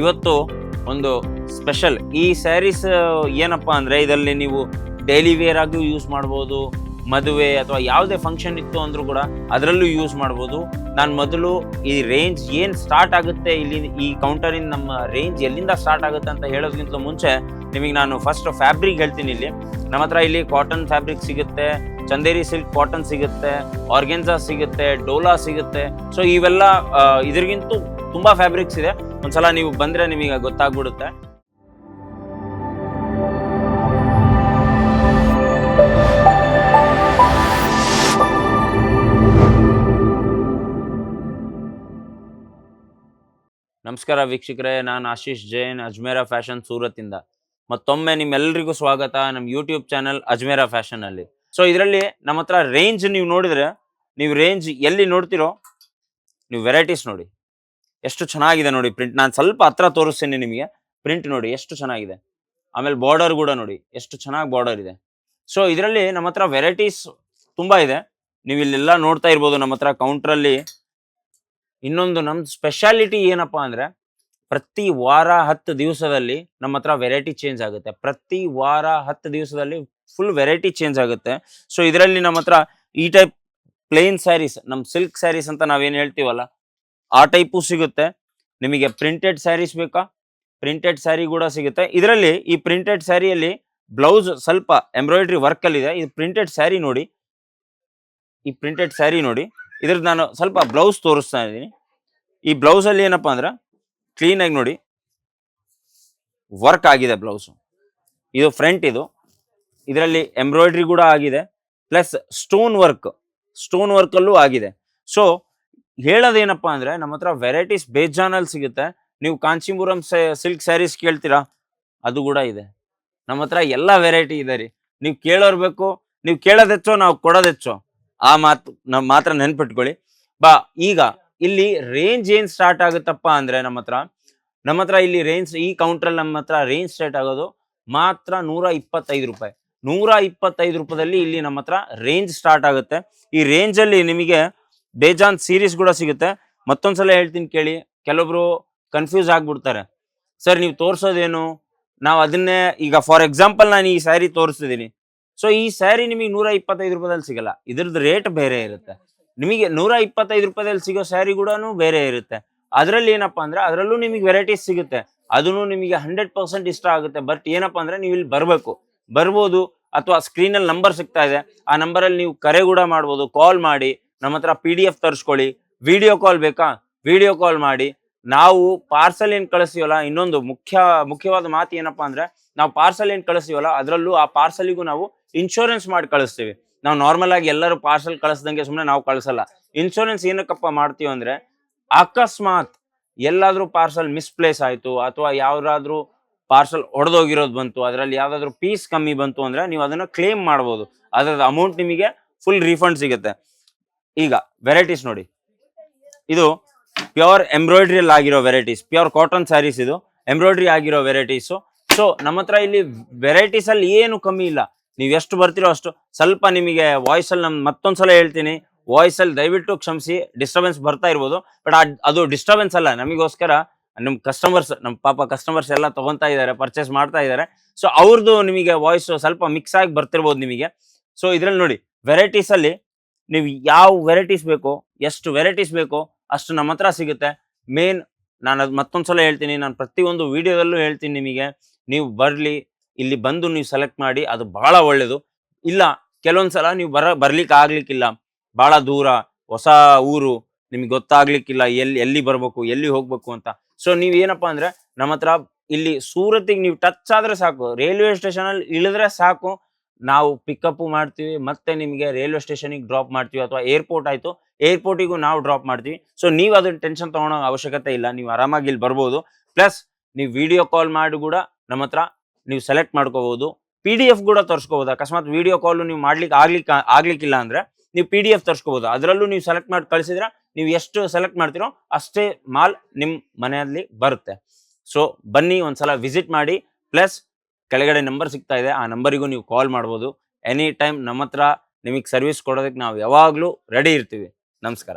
ಇವತ್ತು ಒಂದು ಸ್ಪೆಷಲ್ ಈ ಸ್ಯಾರೀಸ್ ಏನಪ್ಪ ಅಂದರೆ ಇದರಲ್ಲಿ ನೀವು ಡೈಲಿ ವೇರ್ ಆಗಿ ಯೂಸ್ ಮಾಡ್ಬೋದು, ಮದುವೆ ಅಥವಾ ಯಾವುದೇ ಫಂಕ್ಷನ್ ಇತ್ತು ಅಂದರೂ ಕೂಡ ಅದರಲ್ಲೂ ಯೂಸ್ ಮಾಡ್ಬೋದು. ನಾನು ಮೊದಲು ಈ ರೇಂಜ್ ಏನು ಸ್ಟಾರ್ಟ್ ಆಗುತ್ತೆ ಇಲ್ಲಿ, ಈ ಕೌಂಟರಿಂದ ನಮ್ಮ ರೇಂಜ್ ಎಲ್ಲಿಂದ ಸ್ಟಾರ್ಟ್ ಆಗುತ್ತೆ ಅಂತ ಹೇಳೋದಕ್ಕಿಂತ ಮುಂಚೆ ನಿಮಗೆ ನಾನು ಫಸ್ಟ್ ಫ್ಯಾಬ್ರಿಕ್ ಹೇಳ್ತೀನಿ ಇಲ್ಲಿ. ನಮ್ಮ ಹತ್ರ ಇಲ್ಲಿ ಕಾಟನ್ ಫ್ಯಾಬ್ರಿಕ್ ಸಿಗುತ್ತೆ, ಚಂದೇರಿ ಸಿಲ್ಕ್ ಕಾಟನ್ ಸಿಗುತ್ತೆ ಆರ್ಗೆನ್ಸಾ ಸಿಗುತ್ತೆ ಡೋಲಾ ಸಿಗುತ್ತೆ. ಸೊ ಇವೆಲ್ಲ ಇದ್ರಿಗಿಂತೂ ತುಂಬಾ ಫ್ಯಾಬ್ರಿಕ್ಸ್ ಇದೆ. ಒಂದ್ಸಲ ನೀವು ಬಂದ್ರೆ ನಿಮಗೆ ಗೊತ್ತಾಗ್ಬಿಡುತ್ತೆ. ನಮಸ್ಕಾರ ವೀಕ್ಷಕರೇ, ನಾನು ಆಶೀಶ್ ಜೈನ್, ಅಜ್ಮೇರ ಫ್ಯಾಷನ್ ಸೂರತ್ತಿಂದ. ಮತ್ತೊಮ್ಮೆ ನಿಮ್ಮೆಲ್ಲರಿಗೂ ಸ್ವಾಗತ ನಮ್ಮ ಯೂಟ್ಯೂಬ್ ಚಾನಲ್ ಅಜ್ಮೇರ ಫ್ಯಾಷನ್ ಅಲ್ಲಿ. ಸೊ ಇದರಲ್ಲಿ ನಮ್ಮ ಹತ್ರ ರೇಂಜ್ ನೀವು ನೋಡಿದ್ರೆ, ನೀವು ರೇಂಜ್ ಎಲ್ಲಿ ನೋಡ್ತಿರೋ, ನೀವು ವೆರೈಟೀಸ್ ನೋಡಿ. ಎಷ್ಟು ಚೆನ್ನಾಗಿದೆ ನೋಡಿ ಪ್ರಿಂಟ್ ನಾನು ಸ್ವಲ್ಪ ಹತ್ರ ತೋರಿಸ್ತೇನೆ ನಿಮಗೆ. ಪ್ರಿಂಟ್ ನೋಡಿ ಎಷ್ಟು ಚೆನ್ನಾಗಿದೆ. ಆಮೇಲೆ ಬಾರ್ಡರ್ ಕೂಡ ನೋಡಿ ಎಷ್ಟು ಚೆನ್ನಾಗಿ ಬಾರ್ಡರ್ ಇದೆ. ಸೊ ಇದರಲ್ಲಿ ನಮ್ಮ ಹತ್ರ ವೆರೈಟೀಸ್ ತುಂಬಾ ಇದೆ. ನೀವು ಇಲ್ಲೆಲ್ಲ ನೋಡ್ತಾ ಇರ್ಬೋದು ನಮ್ಮ ಹತ್ರ ಕೌಂಟ್ರಲ್ಲಿ ಇನ್ನೊಂದು ನಮ್ದು ಸ್ಪೆಷಾಲಿಟಿ ಏನಪ್ಪಾ ಅಂದ್ರೆ, ಪ್ರತಿ ವಾರ ಹತ್ತು ದಿವಸದಲ್ಲಿ ನಮ್ಮ ಹತ್ರ ವೆರೈಟಿ ಚೇಂಜ್ ಆಗುತ್ತೆ. ಪ್ರತಿ ವಾರ ಹತ್ತು ದಿವಸದಲ್ಲಿ ಫುಲ್ ವೆರೈಟಿ ಚೇಂಜ್ ಆಗುತ್ತೆ. ಸೊ ಇದರಲ್ಲಿ ನಮ್ಮ ಹತ್ರ ಈ ಟೈಪ್ ಪ್ಲೇನ್ ಸ್ಯಾರೀಸ್ ನಮ್ಮ ಸಿಲ್ಕ್ ಸ್ಯಾರೀಸ್ ಅಂತ ನಾವೇನು ಹೇಳ್ತೀವಲ್ಲ ಆ ಟೈಪು ಸಿಗುತ್ತೆ. ನಿಮಗೆ ಪ್ರಿಂಟೆಡ್ ಸ್ಯಾರೀಸ್ ಬೇಕಾ? ಪ್ರಿಂಟೆಡ್ ಸ್ಯಾರಿ ಕೂಡ ಸಿಗುತ್ತೆ. ಇದರಲ್ಲಿ ಈ ಪ್ರಿಂಟೆಡ್ ಸ್ಯಾರಿಯಲ್ಲಿ ಬ್ಲೌಸ್ ಸ್ವಲ್ಪ ಎಂಬ್ರಾಯ್ಡ್ರಿ ವರ್ಕ್ ಅಲ್ಲಿ ಇದೆ. ಪ್ರಿಂಟೆಡ್ ಸ್ಯಾರಿ ನೋಡಿ. ಈ ಪ್ರಿಂಟೆಡ್ ಸ್ಯಾರಿ ನೋಡಿ. ಇದ್ರದ್ದು ನಾನು ಸ್ವಲ್ಪ ಬ್ಲೌಸ್ ತೋರಿಸ್ತಾ ಇದ್ದೀನಿ. ಈ ಬ್ಲೌಸ್ ಅಲ್ಲಿ ಏನಪ್ಪಾ ಅಂದ್ರೆ ಕ್ಲೀನ್ ಆಗಿ ನೋಡಿ. ವರ್ಕ್ ಆಗಿದೆ ಬ್ಲೌಸ್ ಇದು ಫ್ರಂಟ್ ಇದು. ಇದರಲ್ಲಿ ಎಂಬ್ರಾಯ್ಡ್ರಿ ಕೂಡ ಆಗಿದೆ. Plus stone work stone work ಅಲ್ಲೂ ಆಗಿದೆ. ಸೊ ಹೇಳೋದೇನಪ್ಪಾ ಅಂದ್ರೆ ನಮ್ಮ ಹತ್ರ ವೆರೈಟೀಸ್ ಬೇಜಾನಲ್ಲಿ ಸಿಗುತ್ತೆ. ನೀವು ಕಾಂಚೀಪುರಂ ಸಿಲ್ಕ್ ಸ್ಯಾರೀಸ್ ಕೇಳ್ತೀರಾ? ಅದು ಕೂಡ ಇದೆ. ನಮ್ಮ ಹತ್ರ ಎಲ್ಲ ವೆರೈಟಿ ಇದೆ ರೀ. ನೀವು ಕೇಳೋರ್ಬೇಕು ನೀವು ಕೇಳೋದೆಚ್ಚೋ ನಾವು ಕೊಡೋದೆಚ್ಚೋ ಆ ಮಾತು ನಮ್ಮ ಮಾತ್ರ ನೆನ್ಪಿಟ್ಕೊಳ್ಳಿ. ಬಾ, ಈಗ ಇಲ್ಲಿ ರೇಂಜ್ ಏನ್ ಸ್ಟಾರ್ಟ್ ಆಗುತ್ತಪ್ಪ ಅಂದ್ರೆ ನಮ್ಮ ಹತ್ರ ನಮ್ಮ ಹತ್ರ ಇಲ್ಲಿ ರೇಂಜ್ ಈ ಕೌಂಟ್ರಲ್ಲಿ ನಮ್ಮ ಹತ್ರ ರೇಂಜ್ ಸ್ಟಾರ್ಟ್ ಆಗೋದು ಮಾತ್ರ ನೂರ ಇಪ್ಪತ್ತೈದು ರೂಪಾಯಿ. ನೂರ ಇಪ್ಪತ್ತೈದು ರೂಪಾಯಲ್ಲಿ ಇಲ್ಲಿ ನಮ್ಮ ಹತ್ರ ರೇಂಜ್ ಸ್ಟಾರ್ಟ್ ಆಗುತ್ತೆ. ಈ ರೇಂಜ್ ಅಲ್ಲಿ ನಿಮಗೆ ಬೇಜಾನ್ ಸೀರೀಸ್ ಕೂಡ ಸಿಗುತ್ತೆ. ಮತ್ತೊಂದ್ಸಲ ಹೇಳ್ತೀನಿ ಕೇಳಿ ಕೆಲವೊಬ್ರು ಕನ್ಫ್ಯೂಸ್ ಆಗ್ಬಿಡ್ತಾರೆ. ಸರ್, ನೀವು ತೋರಿಸೋದೇನು? ನಾವು ಅದನ್ನೇ, ಈಗ ಫಾರ್ ಎಕ್ಸಾಂಪಲ್ ನಾನು ಈ ಸ್ಯಾರಿ ತೋರಿಸ್ತಿದ್ದೀನಿ ಸೊ ಈ ಸ್ಯಾರಿ ನಿಮಗೆ ನೂರ ಇಪ್ಪತ್ತೈದು ರೂಪಾಯಿದಲ್ಲಿ ಸಿಗಲ್ಲ. ಇದ್ರದ್ದು ರೇಟ್ ಬೇರೆ ಇರುತ್ತೆ. ನಿಮಗೆ ನೂರ ಇಪ್ಪತ್ತೈದು ರೂಪಾಯಿದಲ್ಲಿ ಸಿಗೋ ಸ್ಯಾರಿ ಕೂಡ ಬೇರೆ ಇರುತ್ತೆ. ಅದರಲ್ಲಿ ಏನಪ್ಪ ಅಂದ್ರೆ, ಅದರಲ್ಲೂ ನಿಮಗೆ ವೆರೈಟೀಸ್ ಸಿಗುತ್ತೆ. ಅದನ್ನು ನಿಮಗೆ ಹಂಡ್ರೆಡ್ ಪರ್ಸೆಂಟ್ ಇಷ್ಟ ಆಗುತ್ತೆ. ಬಟ್ ಏನಪ್ಪಾ ಅಂದ್ರೆ, ನೀವು ಇಲ್ಲಿ ಬರಬೇಕು. ಬರ್ಬೋದು, ಅಥವಾ ಸ್ಕ್ರೀನಲ್ಲಿ ನಂಬರ್ ಸಿಗ್ತಾ ಇದೆ. ಆ ನಂಬರಲ್ಲಿ ನೀವು ಕರೆ ಕೂಡ ಮಾಡ್ಬೋದು ಕಾಲ್ ಮಾಡಿ ನಮ್ಮ ಹತ್ರ ಪಿ ಡಿ ಎಫ್ ತರಿಸ್ಕೊಳ್ಳಿ. ವಿಡಿಯೋ ಕಾಲ್ ಬೇಕಾ? ವಿಡಿಯೋ ಕಾಲ್ ಮಾಡಿ. ನಾವು ಪಾರ್ಸಲ್ ಏನ್ ಕಳಿಸ್ತೀವಲ್ಲ, ಇನ್ನೊಂದು ಮುಖ್ಯ, ಮುಖ್ಯವಾದ ಮಾತು ಏನಪ್ಪಾ ಅಂದ್ರೆ, ನಾವು ಪಾರ್ಸಲ್ ಏನ್ ಕಳಿಸ್ತೀವಲ್ಲ, ಅದರಲ್ಲೂ ಆ ಪಾರ್ಸಲಿಗೂ ನಾವು ಇನ್ಶೂರೆನ್ಸ್ ಮಾಡಿ ಕಳಿಸ್ತೀವಿ. ನಾವು ನಾರ್ಮಲ್ ಆಗಿ ಎಲ್ಲರೂ ಪಾರ್ಸಲ್ ಕಳಿಸ್ದಂಗೆ ಸುಮ್ಮನೆ ನಾವು ಕಳಿಸಲ್ಲ. ಇನ್ಶೂರೆನ್ಸ್ ಏನಕ್ಕಪ್ಪ ಮಾಡ್ತೀವಿ ಅಂದ್ರೆ, ಅಕಸ್ಮಾತ್ ಎಲ್ಲಾದ್ರೂ ಪಾರ್ಸಲ್ ಮಿಸ್ಪ್ಲೇಸ್ ಆಯಿತು, ಅಥವಾ ಯಾವ್ದಾದ್ರು ಪಾರ್ಸಲ್ ಹೊಡೆದೋಗಿರೋದು ಬಂತು, ಅದರಲ್ಲಿ ಯಾವ್ದಾದ್ರು ಪೀಸ್ ಕಮ್ಮಿ ಬಂತು ಅಂದ್ರೆ ನೀವು ಅದನ್ನ ಕ್ಲೇಮ್ ಮಾಡ್ಬೋದು. ಅದರ ಅಮೌಂಟ್ ನಿಮಗೆ ಫುಲ್ ರೀಫಂಡ್ ಸಿಗುತ್ತೆ. ಈಗ ವೆರೈಟೀಸ್ ನೋಡಿ. ಇದು ಪ್ಯೂರ್ ಎಂಬ್ರಾಯ್ಡ್ರಿ ಅಲ್ಲಿ ಆಗಿರೋ ವೆರೈಟೀಸ್ ಪ್ಯೂರ್ ಕಾಟನ್ ಸ್ಯಾರೀಸ್ ಇದು. ಎಂಬ್ರಾಯ್ಡ್ರಿ ಆಗಿರೋ ವೆರೈಟೀಸು ಸೊ ನಮ್ಮ ಹತ್ರ ಇಲ್ಲಿ ವೆರೈಟೀಸ್ ಅಲ್ಲಿ ಏನು ಕಮ್ಮಿ ಇಲ್ಲ. ನೀವು ಎಷ್ಟು ಬರ್ತಿರೋ ಅಷ್ಟು. ಸ್ವಲ್ಪ ನಿಮಗೆ ವಾಯ್ಸ್ ಅಲ್ಲಿ ಮತ್ತೊಂದ್ಸಲ ಹೇಳ್ತೀನಿ. ವಾಯ್ಸ್ ಅಲ್ಲಿ ದಯವಿಟ್ಟು ಕ್ಷಮಿಸಿ ಡಿಸ್ಟರ್ಬೆನ್ಸ್ ಬರ್ತಾ ಇರ್ಬೋದು. ಬಟ್ ಅದು ಡಿಸ್ಟರ್ಬೆನ್ಸ್ ಅಲ್ಲ. ನಮಗೋಸ್ಕರ ನಮ್ಮ ಕಸ್ಟಮರ್ಸ್ ನಮ್ಮ ಪಾಪ ಕಸ್ಟಮರ್ಸ್ ಎಲ್ಲ ತಗೊಂತಾ ಇದ್ದಾರೆ ಪರ್ಚೇಸ್ ಮಾಡ್ತಾ ಇದ್ದಾರೆ. ಸೊ ಅವ್ರದ್ದು ನಿಮಗೆ ವಾಯ್ಸ್ ಸ್ವಲ್ಪ ಮಿಕ್ಸ್ ಆಗಿ ಬರ್ತಿರ್ಬೋದು ನಿಮಗೆ. ಸೊ ಇದ್ರಲ್ಲಿ ನೋಡಿ ವೆರೈಟೀಸ್ ಅಲ್ಲಿ ನೀವು ಯಾವ ವೆರೈಟೀಸ್ ಬೇಕೋ, ಎಷ್ಟು ವೆರೈಟೀಸ್ ಬೇಕೋ ಅಷ್ಟು ನಮ್ಮ ಹತ್ರ ಸಿಗುತ್ತೆ. ಮೇನ್ ನಾನು ಅದು ಮತ್ತೊಂದ್ಸಲ ಹೇಳ್ತೀನಿ, ನಾನು ಪ್ರತಿಯೊಂದು ವಿಡಿಯೋದಲ್ಲೂ ಹೇಳ್ತೀನಿ ನಿಮಗೆ, ನೀವು ಬರಲಿ, ಇಲ್ಲಿ ಬಂದು ನೀವು ಸೆಲೆಕ್ಟ್ ಮಾಡಿ, ಅದು ಬಹಳ ಒಳ್ಳೆಯದು ಇಲ್ಲ ಕೆಲವೊಂದ್ಸಲ ನೀವು ಬರ, ಬರ್ಲಿಕ್ಕೆ ಆಗ್ಲಿಕ್ಕಿಲ್ಲ. ಬಹಳ ದೂರ, ಹೊಸ ಊರು, ನಿಮ್ಗೆ ಗೊತ್ತಾಗ್ಲಿಕ್ಕಿಲ್ಲ, ಎಲ್ಲಿ ಎಲ್ಲಿ ಬರಬೇಕು, ಎಲ್ಲಿ ಹೋಗ್ಬೇಕು ಅಂತ. ಸೊ ನೀವು ಏನಪ್ಪಾ ಅಂದ್ರೆ, ನಮ್ಮ ಇಲ್ಲಿ ಸೂರತ್ತಿಗೆ ನೀವು ಟಚ್ ಆದ್ರೆ ಸಾಕು ರೈಲ್ವೆ ಸ್ಟೇಷನ್ ಅಲ್ಲಿ ಇಳಿದ್ರೆ ಸಾಕು ನಾವು ಪಿಕಪ್ ಮಾಡ್ತೀವಿ, ಮತ್ತೆ ನಿಮಗೆ ರೈಲ್ವೆ ಸ್ಟೇಷನಿಗೆ ಡ್ರಾಪ್ ಮಾಡ್ತೀವಿ ಅಥವಾ ಏರ್ಪೋರ್ಟ್ ಆಯಿತು ಏರ್ಪೋರ್ಟಿಗೂ ನಾವು ಡ್ರಾಪ್ ಮಾಡ್ತೀವಿ. ಸೊ ನೀವು ಅದನ್ನ ಟೆನ್ಷನ್ ತೊಗೊಳೋ ಅವಶ್ಯಕತೆ ಇಲ್ಲ, ನೀವು ಆರಾಮಾಗಿ ಇಲ್ಲಿ ಬರ್ಬೋದು. ಪ್ಲಸ್ ನೀವು ವಿಡಿಯೋ ಕಾಲ್ ಮಾಡಿ ಕೂಡ ನಮ್ಮ ಹತ್ರ ನೀವು ಸೆಲೆಕ್ಟ್ ಮಾಡ್ಕೋಬಹುದು ಪಿ ಡಿ ಎಫ್ ಕೂಡ ತರ್ಸ್ಕೋಬಹುದು ಅಕಸ್ಮಾತ್ ವಿಡಿಯೋ ಕಾಲ್ ನೀವು ಮಾಡ್ಲಿಕ್ಕೆ ಆಗ್ಲಿಕ್ಕೆ ಆಗ್ಲಿಕ್ಕಿಲ್ಲ ಅಂದ್ರೆ ನೀವು ಪಿ ಡಿ ಎಫ್ ತರ್ಸ್ಕೋಬಹುದು ಅದರಲ್ಲೂ ನೀವು ಸೆಲೆಕ್ಟ್ ಮಾಡಿ ಕಳಿಸಿದ್ರೆ ನೀವು ಎಷ್ಟು ಸೆಲೆಕ್ಟ್ ಮಾಡ್ತೀರೋ ಅಷ್ಟೇ ಮಾಲ್ ನಿಮ್ಮ ಮನೆಯಲ್ಲಿ ಬರುತ್ತೆ. ಸೊ ಬನ್ನಿ ಒಂದ್ಸಲ ವಿಸಿಟ್ ಮಾಡಿ. ಪ್ಲಸ್ ಕೆಳಗಡೆ ನಂಬರ್ ಸಿಗ್ತಾ ಇದೆ. ಆ ನಂಬರಿಗೂ ನೀವು ಕಾಲ್ ಮಾಡ್ಬೋದು. ಎನಿ ಟೈಮ್ ನಮ್ಮ ಹತ್ರ ನಿಮಗೆ ಸರ್ವಿಸ್ ಕೊಡೋದಕ್ಕೆ ನಾವು ಯಾವಾಗಲೂ ರೆಡಿ ಇರ್ತೀವಿ. ನಮಸ್ಕಾರ.